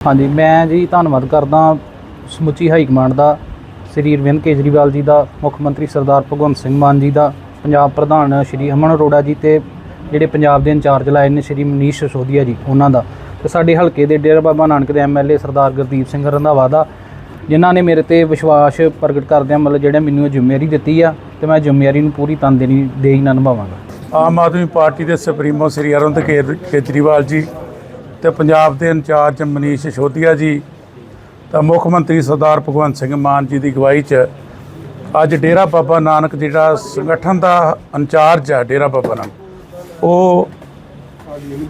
ਹਾਂਜੀ, ਮੈਂ ਜੀ ਧੰਨਵਾਦ ਕਰਦਾ ਸਮੁੱਚੀ ਹਾਈ ਕਮਾਂਡ ਦਾ, ਸ੍ਰੀ ਅਰਵਿੰਦ ਕੇਜਰੀਵਾਲ ਜੀ ਦਾ, ਮੁੱਖ ਮੰਤਰੀ ਸਰਦਾਰ ਭਗਵੰਤ ਸਿੰਘ ਮਾਨ ਜੀ ਦਾ, ਪੰਜਾਬ ਪ੍ਰਧਾਨ ਸ਼੍ਰੀ ਅਮਨ ਅਰੋੜਾ ਜੀ ਤੇ ਜਿਹੜੇ ਪੰਜਾਬ ਦੇ ਇੰਚਾਰਜ ਲਾਏ ਨੇ ਸ਼੍ਰੀ ਮਨੀਸ਼ ਸਿਸੋਦੀਆ ਜੀ, ਉਹਨਾਂ ਦਾ। ਤੇ ਸਾਡੇ ਹਲਕੇ ਦੇ ਡੇਰਾ ਬਾਬਾ ਨਾਨਕ ਦੇ ਐਮਐਲਏ ਸਰਦਾਰ ਗੁਰਦੀਪ ਸਿੰਘ ਰੰਧਾਵਾ ਦਾ, ਜਿਨ੍ਹਾਂ ਨੇ ਮੇਰੇ ਤੇ ਵਿਸ਼ਵਾਸ ਪ੍ਰਗਟ ਕਰਦਿਆਂ ਮਤਲਬ ਜਿਹੜਾ ਮੈਨੂੰ ਇਹ ਜ਼ਿੰਮੇਵਾਰੀ ਦਿੱਤੀ ਆ, ਤੇ ਮੈਂ ਜ਼ਿੰਮੇਵਾਰੀ ਨੂੰ ਪੂਰੀ ਤਨਦੇਹੀ ਦੇਈ ਨਾਲ ਨਿਭਾਵਾਂਗਾ ਆਮ ਆਦਮੀ ਪਾਰਟੀ ਦੇ ਸੁਪਰੀਮੋ ਸ੍ਰੀ ਅਰਵਿੰਦ ਕੇਰ- ਕੇਜਰੀਵਾਲ ਜੀ ਤੇ ਪੰਜਾਬ ਦੇ ਇੰਚਾਰਜ ਮਨੀਸ਼ ਸੋਧੀਆ ਜੀ ਤਾਂ ਮੁੱਖ ਮੰਤਰੀ ਸਰਦਾਰ ਭਗਵੰਤ ਸਿੰਘ ਮਾਨ ਜੀ ਦੀ ਅਗਵਾਈ 'ਚ ਅੱਜ ਡੇਰਾ ਬਾਬਾ ਨਾਨਕ ਜਿਹੜਾ ਸੰਗਠਨ ਦਾ ਇੰਚਾਰਜ ਹੈ ਡੇਰਾ ਬਾਬਾ ਨਾਨਕ। ਉਹ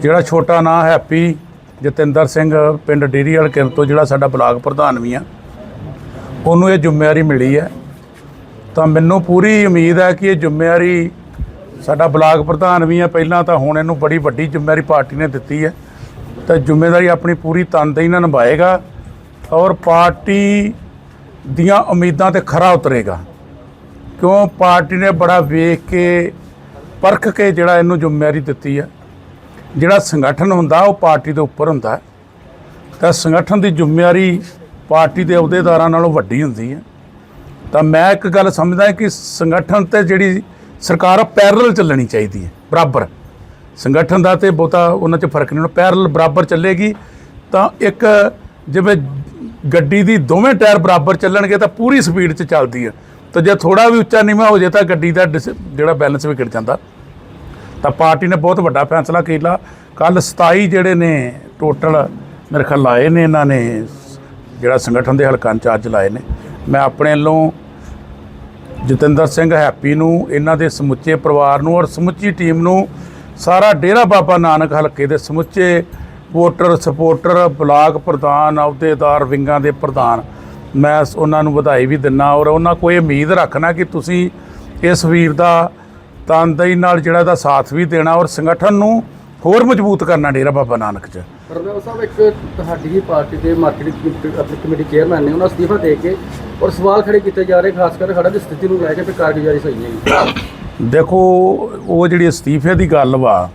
ਜਿਹੜਾ ਛੋਟਾ ਨਾਂ ਹੈਪੀ ਜਤਿੰਦਰ ਸਿੰਘ, ਪਿੰਡ ਡੇਰੀ ਵਾਲ ਕਿਰ ਤੋਂ ਜਿਹੜਾ ਸਾਡਾ ਬਲਾਕ ਪ੍ਰਧਾਨ ਵੀ ਆ। ਉਹਨੂੰ ਇਹ ਜ਼ਿੰਮੇਵਾਰੀ ਮਿਲੀ ਹੈ। ਤਾਂ ਮੈਨੂੰ ਪੂਰੀ ਉਮੀਦ ਹੈ ਕਿ ਇਹ ਜ਼ਿੰਮੇਵਾਰੀ ਸਾਡਾ ਬਲਾਕ ਪ੍ਰਧਾਨ ਵੀ ਹੈ ਪਹਿਲਾਂ ਤਾਂ ਹੁਣ ਇਹਨੂੰ ਬੜੀ ਵੱਡੀ ਜ਼ਿੰਮੇਵਾਰੀ ਪਾਰਟੀ ਨੇ ਦਿੱਤੀ ਹੈ। ਤਾਂ ਜ਼ਿੰਮੇਵਾਰੀ ਆਪਣੀ ਪੂਰੀ ਤਨਦੇਹੀ ਨਾਲ ਨਿਭਾਏਗਾ ਔਰ ਪਾਰਟੀ ਦੀਆਂ ਉਮੀਦਾਂ ਤੇ ਖਰਾ ਉਤਰੇਗਾ। ਕਿਉਂ? ਪਾਰਟੀ ਨੇ ਬੜਾ ਵੇਖ ਕੇ, ਪਰਖ ਕੇ ਜਿਹੜਾ ਇਹਨੂੰ ਜ਼ਿੰਮੇਵਾਰੀ ਦਿੱਤੀ ਹੈ ਜਿਹੜਾ ਸੰਗਠਨ ਹੁੰਦਾ, ਉਹ ਪਾਰਟੀ ਦੇ ਉੱਪਰ ਹੁੰਦਾ। ਤਾਂ ਸੰਗਠਨ ਦੀ ਜ਼ਿੰਮੇਵਾਰੀ ਪਾਰਟੀ ਦੇ ਅਹੁਦੇਦਾਰਾਂ ਨਾਲੋਂ ਵੱਡੀ ਹੁੰਦੀ ਹੈ ਤਾਂ ਮੈਂ ਇੱਕ ਗੱਲ ਸਮਝਦਾ ਕਿ ਸੰਗਠਨ ਤੇ ਜਿਹੜੀ ਸਰਕਾਰ ਆ ਪੈਰਲਲ ਚੱਲਣੀ ਚਾਹੀਦੀ ਹੈ ਬਰਾਬਰ। ਸੰਗਠਨ ਦਾ ਤੇ ਬਹੁਤਾ ਉਹਨਾਂ 'ਚ ਫ਼ਰਕ ਨਹੀਂ ਹੁੰਦਾ ਪੈਰਲ ਬਰਾਬਰ ਚੱਲੇਗੀ, ਤਾਂ ਇੱਕ ਜਿਵੇਂ ਗੱਡੀ ਦੀ ਦੋਵੇਂ ਟਾਇਰ ਬਰਾਬਰ ਚੱਲਣਗੇ ਤਾਂ ਪੂਰੀ ਸਪੀਡ 'ਚ ਚੱਲਦੀ ਹੈ ਤਾਂ ਜੇ ਥੋੜਾ ਵੀ ਉੱਚਾ ਨੀਵਾਂ ਹੋ ਜੇ ਤਾਂ ਗੱਡੀ ਦਾ ਡਿਸ- ਜਿਹੜਾ ਬੈਲੈਂਸ ਵਿਗੜ ਜਾਂਦਾ। ਤਾਂ ਪਾਰਟੀ ਨੇ ਬਹੁਤ ਵੱਡਾ ਫੈਸਲਾ ਕੀਤਾ ਕੱਲ 27 ਜਿਹੜੇ ਨੇ ਟੋਟਲ ਮੇਰੇ ਖਿਆਲ ਲਾਏ ਨੇ ਇਹਨਾਂ ਨੇ, ਜਿਹੜਾ ਸੰਗਠਨ ਦੇ ਹਲਕਾ ਇੰਚਾਰਜ ਲਾਏ ਨੇ। ਮੈਂ ਆਪਣੇ ਵੱਲੋਂ ਜਤਿੰਦਰ ਸਿੰਘ ਹੈਪੀ ਨੂੰ, ਇਹਨਾਂ ਦੇ ਸਮੁੱਚੇ ਪਰਿਵਾਰ ਨੂੰ ਔਰ ਸਮੁੱਚੀ ਟੀਮ ਨੂੰ ਸਾਰਾ ਡੇਰਾ ਬਾਬਾ ਨਾਨਕ ਹਲਕੇ ਦੇ ਸਮੁੱਚੇ ਵੋਟਰ, ਸਪੋਰਟਰ, ਬਲਾਕ ਪ੍ਰਧਾਨ, ਅਹੁਦੇਦਾਰ ਵਿੰਗਾਂ ਦੇ ਪ੍ਰਧਾਨ। ਮੈਂ ਉਹਨਾਂ ਨੂੰ ਵਧਾਈ ਵੀ ਦਿੰਨਾ ਔਰ ਉਹਨਾਂ ਕੋਈ ਉਮੀਦ ਰੱਖਣਾ ਕਿ ਤੁਸੀਂ ਇਸ ਵੀਰ ਦਾ ਤਨਦੇਹੀ ਨਾਲ ਜਿਹੜਾ ਦਾ ਸਾਥ ਵੀ ਦੇਣਾ ਔਰ ਸੰਗਠਨ ਨੂੰ ਹੋਰ ਮਜ਼ਬੂਤ ਕਰਨਾ ਡੇਰਾ ਬਾਬਾ ਨਾਨਕ 'ਚ। ਰਣਵੀਰ ਸਾਹਿਬ, ਇੱਕ ਤੁਹਾਡੀ ਹੀ ਪਾਰਟੀ ਦੇ ਮਾਰਕੀਟਿੰਗ ਕਮੇਟੀ, ਆਪਣੀ ਕਮੇਟੀ ਚੇਅਰਮੈਨ ਨੇ ਉਹਨਾਂ ਅਸਤੀਫਾ ਦੇ ਕੇ ਔਰ ਸਵਾਲ ਖੜੇ ਕੀਤੇ ਜਾ ਰਹੇ, ਖਾਸ ਕਰਕੇ ਖੜਾ ਦੀ ਸਥਿਤੀ ਨੂੰ ਲੈ ਕੇ ਵੀ ਕਾਰਗੁਜ਼ਾਰੀ ਸਹੀ ਨਹੀਂ। ਦੇਖੋ, ਉਹ ਜਿਹੜੀ ਅਸਤੀਫੇ ਦੀ ਗੱਲ ਵਾ,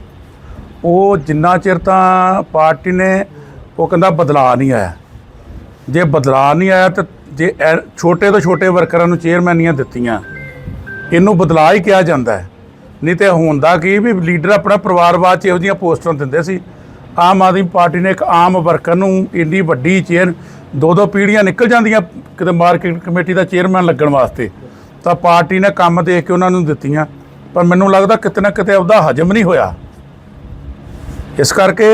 ਉਹ ਜਿੰਨਾ ਚਿਰ ਤਾਂ ਪਾਰਟੀ ਨੇ ਉਹ ਕਹਿੰਦਾ ਬਦਲਾਅ ਨਹੀਂ ਆਇਆ। ਜੇ ਬਦਲਾਅ ਨਹੀਂ ਆਇਆ ਤਾਂ ਜੇ ਐ- ਛੋਟੇ ਤੋਂ ਛੋਟੇ ਵਰਕਰਾਂ ਨੂੰ ਚੇਅਰਮੈਨੀਆਂ ਦਿੱਤੀਆਂ, ਇਹਨੂੰ ਬਦਲਾਅ ਹੀ ਕਿਹਾ ਜਾਂਦਾ ਹੈ। ਨਹੀਂ ਤੇ ਹੁੰਦਾ ਕੀ ਵੀ ਲੀਡਰ ਆਪਣਾ ਪਰਿਵਾਰਵਾਦ ਚ ਇਹੋ ਜਿਹੀਆਂ ਪੋਸਟਾਂ ਦਿੰਦੇ ਸੀ। ਆਮ ਆਦਮੀ ਪਾਰਟੀ ਨੇ ਇੱਕ ਆਮ ਵਰਕਰ ਨੂੰ ਇੰਨੀ ਵੱਡੀ ਚੇਅਰ ਦੋ ਦੋ ਪੀੜ੍ਹੀਆਂ ਨਿਕਲ ਜਾਂਦੀਆਂ ਕਿਤੇ ਮਾਰਕੀਟ ਕਮੇਟੀ ਦਾ ਚੇਅਰਮੈਨ ਲੱਗਣ ਵਾਸਤੇ। ਤਾਂ ਪਾਰਟੀ ਨੇ ਕੰਮ ਦੇਖ ਕੇ ਉਹਨਾਂ ਨੂੰ ਦਿੱਤੀਆਂ, ਪਰ ਮੈਨੂੰ ਲੱਗਦਾ ਕਿਤੇ ਨਾ ਕਿਤੇ ਉਹਦਾ ਹਜਮ ਨਹੀਂ ਹੋਇਆ। ਇਸ ਕਰਕੇ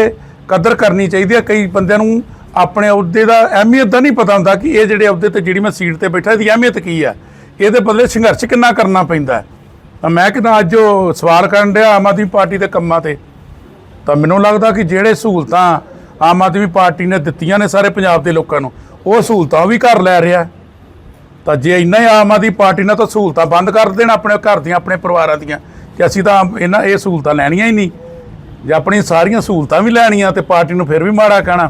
ਕਦਰ ਕਰਨੀ ਚਾਹੀਦੀ ਹੈ। ਕਈ ਬੰਦਿਆਂ ਨੂੰ ਆਪਣੇ ਅਹੁਦੇ ਦਾ ਅਹਿਮੀਅਤ ਦਾ ਨਹੀਂ ਪਤਾ ਹੁੰਦਾ ਕਿ ਇਹ ਜਿਹੜੇ ਅਹੁਦੇ ਤੇ ਜਿਹੜੀ ਮੈਂ ਸੀਟ ਤੇ ਬੈਠਾ, ਇਹਦੀ ਅਹਿਮੀਅਤ ਕੀ ਹੈ? ਇਹਦੇ ਬਦਲੇ ਸੰਘਰਸ਼ ਕਿੰਨਾ ਕਰਨਾ ਪੈਂਦਾ ਹੈ? ਤਾਂ ਮੈਂ ਕਿਦਾਂ ਅੱਜ ਉਹ ਸਵਾਲ ਕਰਨ ਡਿਆ ਆਮ ਆਦਮੀ ਪਾਰਟੀ ਦੇ ਕੰਮਾਂ ਤੇ। ਤਾਂ ਮੈਨੂੰ ਲੱਗਦਾ ਕਿ ਜਿਹੜੇ ਸਹੂਲਤਾਂ ਆਮ ਆਦਮੀ ਪਾਰਟੀ ਨੇ ਦਿੱਤੀਆਂ ਨੇ ਸਾਰੇ ਪੰਜਾਬ ਦੇ ਲੋਕਾਂ ਨੂੰ, ਉਹ ਸਹੂਲਤਾਂ ਉਹ ਵੀ ਘਰ ਲੈ ਰਿਹਾ ਤਾਂ ਜੇ ਇੰਨਾ ਹੀ ਆਮ ਆਦਮੀ ਪਾਰਟੀ ਨੇ ਤਾਂ ਸਹੂਲਤਾਂ ਬੰਦ ਕਰ ਦੇਣ ਆਪਣੇ ਘਰ ਦੀਆਂ ਆਪਣੇ ਪਰਿਵਾਰਾਂ ਦੀਆਂ ਕਿ ਅਸੀਂ ਤਾਂ ਇਹਨਾਂ ਇਹ ਸਹੂਲਤਾਂ ਲੈਣੀਆਂ ਹੀ ਨਹੀਂ। ਜੇ ਆਪਣੀ ਸਾਰੀਆਂ ਸਹੂਲਤਾਂ ਵੀ ਲੈਣੀਆਂ ਤੇ ਪਾਰਟੀ ਨੂੰ ਫਿਰ ਵੀ ਮਾੜਾ ਕਹਿਣਾ।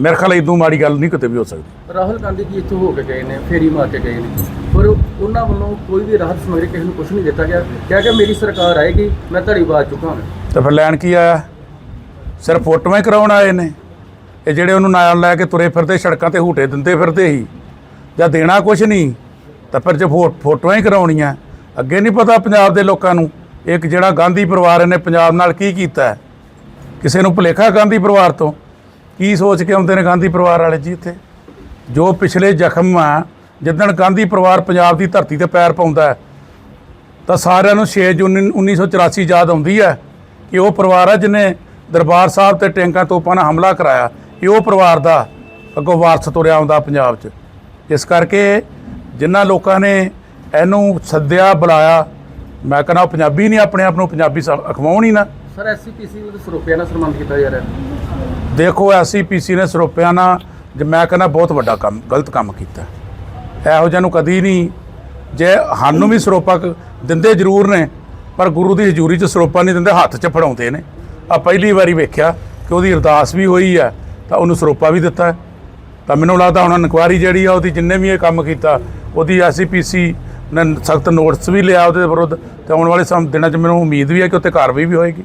ਮੇਰੇ ਖਿਆਲ ਇਦੋਂ ਮਾੜੀ ਗੱਲ ਨਹੀਂ ਕਿਤੇ ਵੀ ਹੋ ਸਕਦੀ। ਰਾਹੁਲ ਗਾਂਧੀ ਜੀ ਇੱਥੋਂ ਹੋ ਕੇ ਗਏ ਨੇ ਫੇਰੀ ਮਾਰ ਕੇ ਗਏ ਨੇ। ਪਰ ਉਹਨਾਂ ਵੱਲੋਂ ਕੋਈ ਵੀ ਰਾਹਤ ਸਮਗਰੀ ਕਿਸੇ ਨੂੰ ਕੁਝ ਨਹੀਂ ਦਿੱਤਾ ਗਿਆ। ਕਿਹਾ ਕਿ ਮੇਰੀ ਸਰਕਾਰ ਆਏਗੀ ਮੈਂ ਧੜੀ ਬਾਜ ਚੁੱਕਾ ਹਾਂ ਤਾਂ ਫਿਰ ਲੈਣ ਕੀ ਆਇਆ? ਸਿਰਫ ਫੋਟੋਆਂ ਹੀ ਕਰਾਉਣ ਆਏ ਨੇ। ਇਹ ਜਿਹੜੇ ਉਹਨੂੰ ਨਾਲ ਲੈ ਕੇ ਤੁਰੇ ਫਿਰਦੇ ਸੜਕਾਂ ਤੇ ਹੂਟੇ ਦਿੰਦੇ ਫਿਰਦੇ ਹੀ ਜਾਂ ਦੇਣਾ ਕੁਝ ਨਹੀਂ, ਤਾਂ ਫਿਰ ਜੇ ਫੋ- ਫੋਟੋਆਂ ਹੀ ਕਰਾਉਣੀਆਂ। ਅੱਗੇ ਨਹੀਂ ਪਤਾ ਪੰਜਾਬ ਦੇ ਲੋਕਾਂ ਨੂੰ ਇੱਕ ਜਿਹੜਾ ਗਾਂਧੀ ਪਰਿਵਾਰ ਨੇ ਪੰਜਾਬ ਨਾਲ ਕੀ ਕੀਤਾ ਕਿਸੇ ਨੂੰ ਭੁਲੇਖਾ ਗਾਂਧੀ ਪਰਿਵਾਰ ਤੋਂ? ਕੀ ਸੋਚ ਕੇ ਆਉਂਦੇ ਨੇ ਗਾਂਧੀ ਪਰਿਵਾਰ ਵਾਲੇ ਜੀ ਇੱਥੇ? ਜੋ ਪਿਛਲੇ ਜ਼ਖਮ ਆ, ਜਿੱਦਣ ਗਾਂਧੀ ਪਰਿਵਾਰ ਪੰਜਾਬ ਦੀ ਧਰਤੀ ਤੇ ਪੈਰ ਪਾਉਂਦਾ ਤਾਂ ਸਾਰਿਆਂ ਨੂੰ 6 ਜੂਨ 1984 ਯਾਦ ਆਉਂਦੀ ਹੈ ਕਿ ਉਹ ਪਰਿਵਾਰ ਹੈ ਜਿਹਨੇ ਦਰਬਾਰ ਸਾਹਿਬ ਤੇ ਟੈਂਕਾਂ ਤੋਪਾਂ ਨਾਲ ਹਮਲਾ ਕਰਾਇਆ। ਇਹ ਉਹ ਪਰਿਵਾਰ ਦਾ ਅੱਗੋਂ ਵਾਰਸ ਤੁਰਿਆ ਆਉਂਦਾ ਪੰਜਾਬ 'ਚ। ਇਸ ਕਰਕੇ ਜਿਨ੍ਹਾਂ ਲੋਕਾਂ ਨੇ ਇਹਨੂੰ ਸੱਦਿਆ ਬੁਲਾਇਆ ਮੈਂ ਕਹਿੰਦਾ ਉਹ ਪੰਜਾਬੀ ਨਹੀਂ ਆਪਣੇ ਆਪ ਨੂੰ ਪੰਜਾਬੀ ਅਖਵਾਉਣ ਹੀ ਨਾ। ਸਰ ਐਸਸੀਪੀਸੀ ਨੂੰ ਸਰੋਪਿਆ ਨਾਲ ਸਨਮਾਨਿਤ ਕੀਤਾ ਜਾ ਰਿਹਾ ਦੇਖੋ ਐਸਸੀਪੀਸੀ ਨੇ ਸਰੋਪਿਆਂ ਨਾਲ ਜੇ ਮੈਂ ਕਹਿੰਦਾ ਬਹੁਤ ਵੱਡਾ ਕੰਮ ਗਲਤ ਕੰਮ ਕੀਤਾ। ਇਹੋ ਜਿਹਾ ਨੂੰ ਕਦੀ ਨਹੀਂ। ਜੇ ਸਾਨੂੰ ਵੀ ਸਰੋਪਾ ਦਿੰਦੇ ਜ਼ਰੂਰ ਨੇ ਪਰ ਗੁਰੂ ਦੀ ਹਜ਼ੂਰੀ 'ਚ ਸਰੋਪਾ ਨਹੀਂ ਦਿੰਦੇ ਹੱਥ 'ਚ ਫੜਾਉਂਦੇ ਨੇ। ਆ ਪਹਿਲੀ ਵਾਰੀ ਵੇਖਿਆ ਕਿ ਉਹਦੀ ਅਰਦਾਸ ਵੀ ਹੋਈ ਹੈ ਤਾਂ ਉਹਨੂੰ ਸਰੋਪਾ ਵੀ ਦਿੱਤਾ। ਤਾਂ ਮੈਨੂੰ ਲੱਗਦਾ ਹੁਣ ਇਨਕੁਆਰੀ ਜਿਹੜੀ ਆ, ਉਹਦੀ ਜਿੰਨੇ ਵੀ ਇਹ ਕੰਮ ਕੀਤਾ, ਉਹਦੀ ਐਸਸੀਪੀਸੀ ਨੇ ਸਖਤ ਨੋਟਿਸ ਵੀ ਲਿਆ ਉਹਦੇ ਵਿਰੁੱਧ, ਤੇ ਆਉਣ ਵਾਲੇ ਸਮ ਦਿਨਾਂ 'ਚ ਮੈਨੂੰ ਉਮੀਦ ਵੀ ਹੈ ਕਿ ਉੱਤੇ ਕਾਰਵਾਈ ਵੀ ਹੋਏਗੀ।